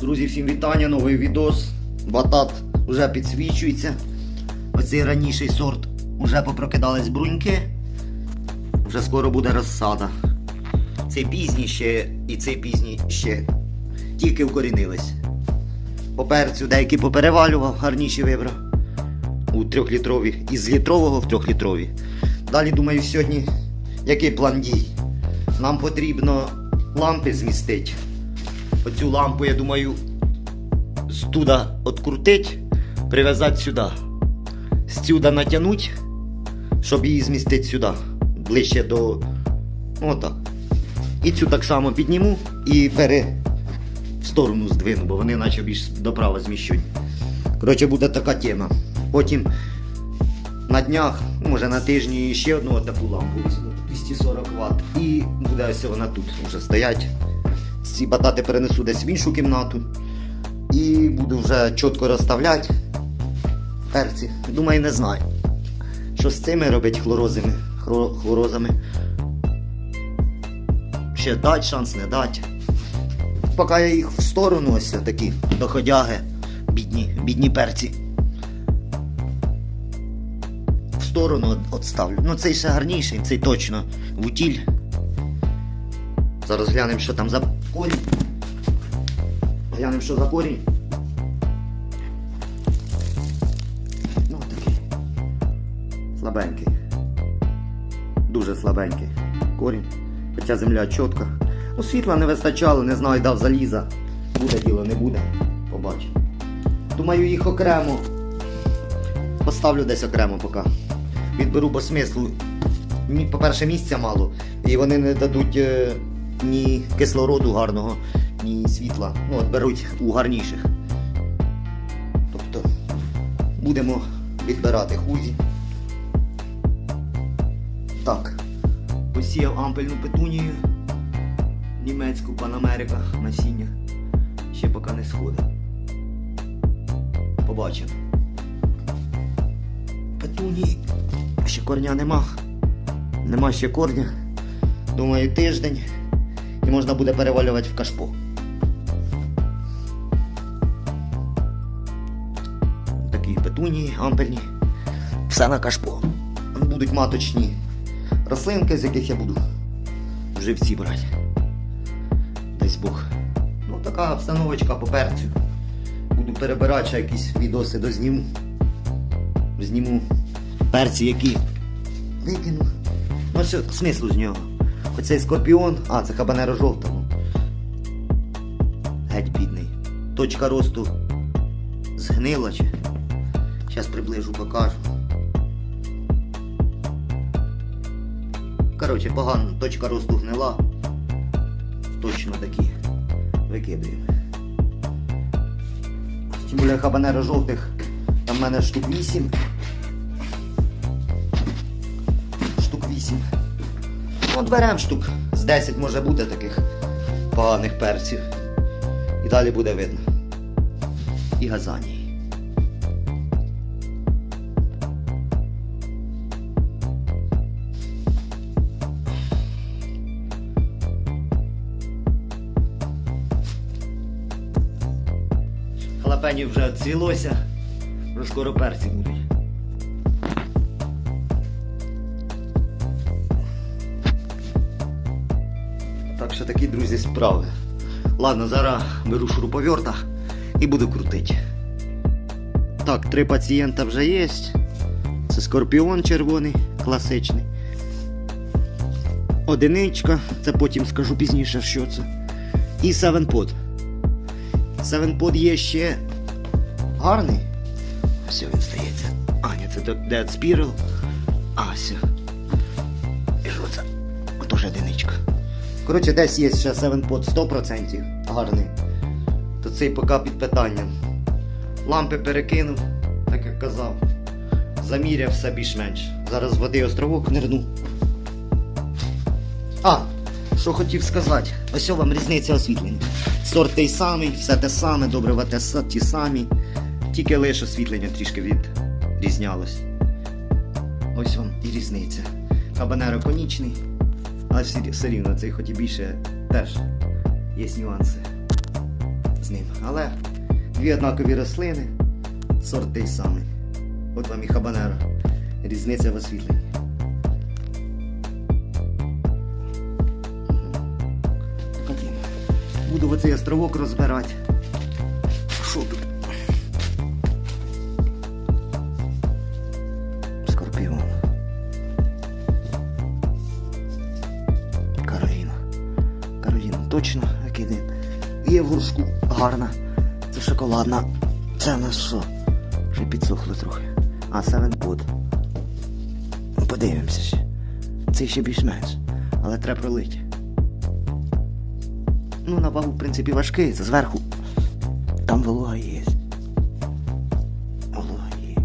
Друзі, всім вітання, новий відос. Батат вже підсвічується. Оцей раніший сорт вже попрокидались бруньки. Вже скоро буде розсада. Цей пізній ще і цей пізній ще тільки вкорінились. По перцю деякі поперевалював, гарніші вибрав. У трьохлітрові, із літрового в трьохлітрові. Далі думаю, сьогодні який план дій? Нам потрібно лампи змістити. Оцю лампу, я думаю, з туди открутить, прив'язати сюди. З сюди натягнуть, щоб її змістити сюди, ближче до. Ну, отак. І цю так само підніму і пере в сторону здвину, бо вони наче більш доправо зміщуть. Коротше, буде така тема. Потім на днях, може на тижні ще одну таку лампу візьму, 240 Вт. І буде ось вона тут вже стоять. Ці батати перенесу десь в іншу кімнату. І буду вже чітко розставляти перці. Думаю, не знаю. Що з цими робить хлорозами, хлорозами. Ще дать шанс, не дать. Поки я їх в сторону ось такі доходяги, бідні, бідні перці. В сторону отставлю. Ну цей ще гарніший, цей точно в утіль. Зараз глянемо, що там за корінь. Глянемо, що за корінь. Ну, такий. Слабенький. Дуже слабенький корінь. Хоча земля чітка. Ну, світла не вистачало, не знаю, дав заліза. Буде діло, не буде. Побачимо. Думаю, їх окремо. Поставлю десь окремо поки. Відберу по смислу. По-перше, місця мало. І вони не дадуть е, ні кислороду гарного, ні світла. Ну, от беруть у гарніших. Тобто будемо відбирати хузі. Так. Посіяв ампельну петунію. Німецьку панамерика насіння. Ще поки не сходить. Побачимо. Петунії. Ще корня нема. Нема ще корня. Думаю, тиждень. І можна буде перевалювати в кашпо. Такі петунії, ампельні. Все на кашпо. Будуть маточні рослинки, з яких я буду живці брати. Десь Бог. Ну, така обстановочка по перцю. Буду перебирати ще якісь відоси дозніму. Зніму перці, які викину. Ну, що смислу з нього? Оцей скорпіон, а, це хабанеро жовтого. Геть бідний. Точка росту згнила чи. Зараз приближу покажу. Коротше, погано, точка росту гнила. Точно такі викидуємо. Тим більше хабанеро жовтих. Там в мене штук 8. От беремо штук. З 10 може бути таких поганих перців. І далі буде видно. І газанії. Халапені вже цвілося, вже скоро перці будуть. Так що такі, друзі, справи. Ладно, зараз беру шуруповерта і буду крутити. Так, три пацієнта вже є. Це скорпіон червоний, класичний. Одиничка, це потім скажу пізніше, що це. І севенпод. Севенпод є ще гарний. Ось він здається. А, ні, це Dead Spiral. А, все. І що це? Отож одиничка. Коротше, десь є ще 7pod 100% гарний. То цей поки під питанням. Лампи перекинув, так як казав. Заміряв все більш-менш. Зараз води островок нирну. А, що хотів сказати. Ось вам різниця освітлення. Сорт той самий, все те саме, добрива те ті самі. Тільки лише освітлення трішки відрізнялось. Ось вам і різниця. Хабанеро конічний, але все, рівно цей хоч і більше теж є нюанси. з ним. Але дві однакові рослини, сорт той самий. От вам і хабанера. Різниця в освітленні. Буду оцей островок розбирати. Є в горшку гарна. Це шоколадна. Це в нас що? Вже підсохло трохи. А. Ну, Подивимося ще. Це ще більш-менш. Але треба пролити. Ну, на вагу, в принципі, важкий, це зверху. Там волога є. Волога є.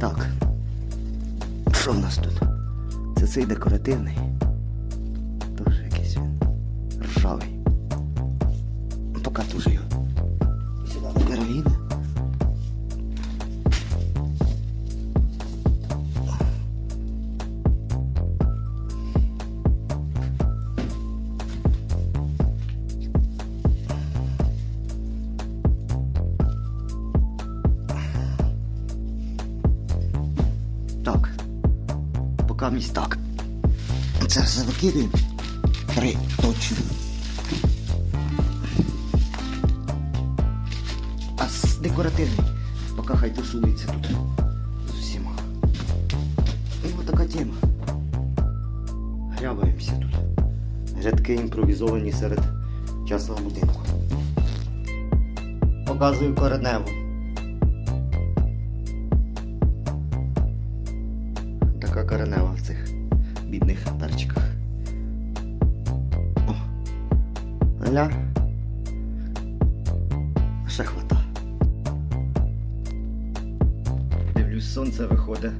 Так. Що в нас тут? Це цей декоративний. Тоже якийсь він. Ржавий. Дуже його. Сюди до Кароліни. Так. Поки місць так. Це все викидуємо. Три точно. Декоративний. Поки хай тусується тут. З усіма. І ось така тема. Грябаємося тут. Рядки імпровізовані серед частного будинку. Показую кореневу. Така коренева в цих бідних перчиках. О. Ля. Дивлюсь, сонце виходить.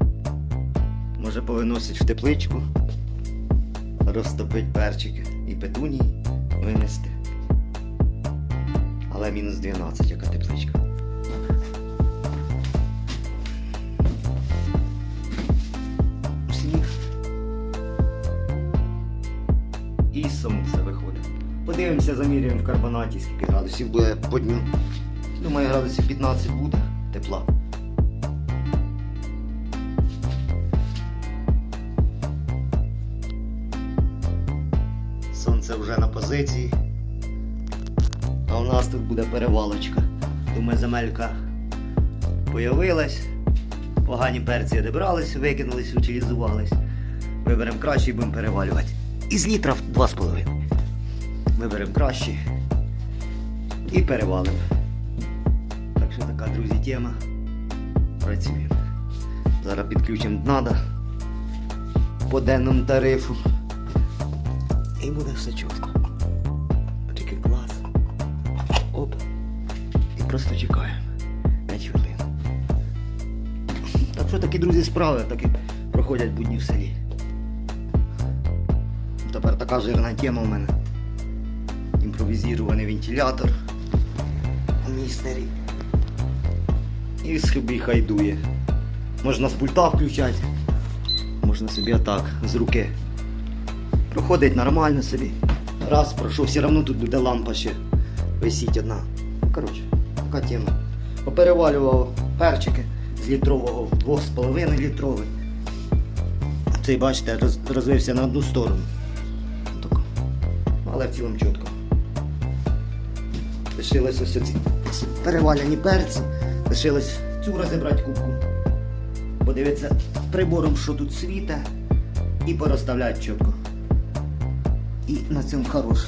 Може повиносить в тепличку, розтопить перчики і петунії винести. Але мінус 12, яка тепличка. Сніг. І сонце виходить. Подивимося, замірюємо в карбонаті, скільки градусів буде по дню. Думаю, градусів 15 буде тепла. Вже на позиції. А у нас тут буде перевалочка. Думаю, земелька появилась. Погані перці одібрались, викинулись, утилізувались. Виберемо кращий будемо перевалювати. Із літра в 2,5. Виберемо кращий і перевалимо. Так що така, друзі, тема. Працюємо. Зараз підключимо днада по денному тарифу. І буде все чітко. Тільки клас. Оп. І просто чекаємо. 5 хвилин. Так що такі, друзі, справи такі проходять будні в селі. Тепер така жирна тема в мене. Імпровізований вентилятор у містері. І собі хайдує. Можна з пульта включати, можна собі отак, з руки. Проходить нормально собі. Раз пройшов, все одно тут буде лампа ще висіть одна. Ну, коротше, така тема. Поперевалював перчики з літрового в 2,5 літровий. Цей, бачите, роз, розвився на одну сторону. Але в цілому чітко. Лишилось ось ці переваляні перці. Лишилось цю розібрати кубку. Подивитися прибором, що тут світе, і порозставляти чітко. І на цьому хорош.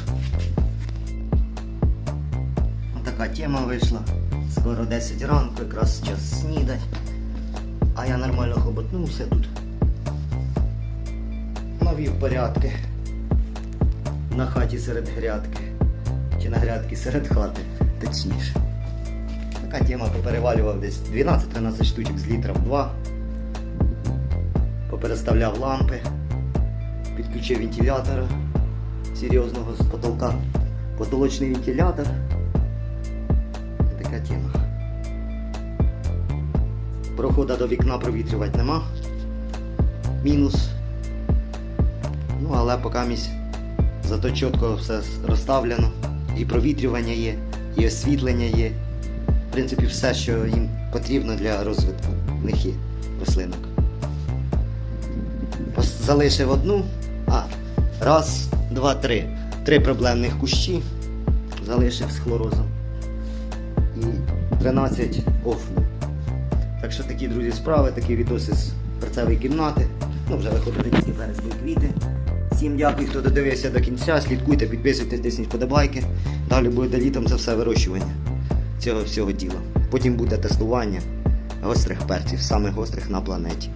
Така тема вийшла. Скоро 10 ранку, якраз час снідать. А я нормально хоботнувся тут. Навів порядки. На хаті серед грядки. Чи на грядки серед хати, точніше. Така тема поперевалював десь 12-13 штучок з літра в 2. Попереставляв лампи, підключив вентилятора серйозного з потолка. Потолочний вентилятор. Така тема. Прохода до вікна провітрювати нема. Мінус. Ну, але поки місь зато чітко все розставлено і провітрювання є, і освітлення є. В принципі, все, що їм потрібно для розвитку в них є рослинок. Залишив одну. А, раз, два, три. Три проблемних кущі залишив з хлорозом. І 13 офну. Так що такі, друзі, справи, такі відоси з перцевої кімнати. Ну, вже виходить тільки будуть квіти. Всім дякую, хто додивився до кінця. Слідкуйте, підписуйтесь, тисніть подобайки. Далі буде літом це все вирощування цього всього діла. Потім буде тестування гострих перців, самих гострих на планеті.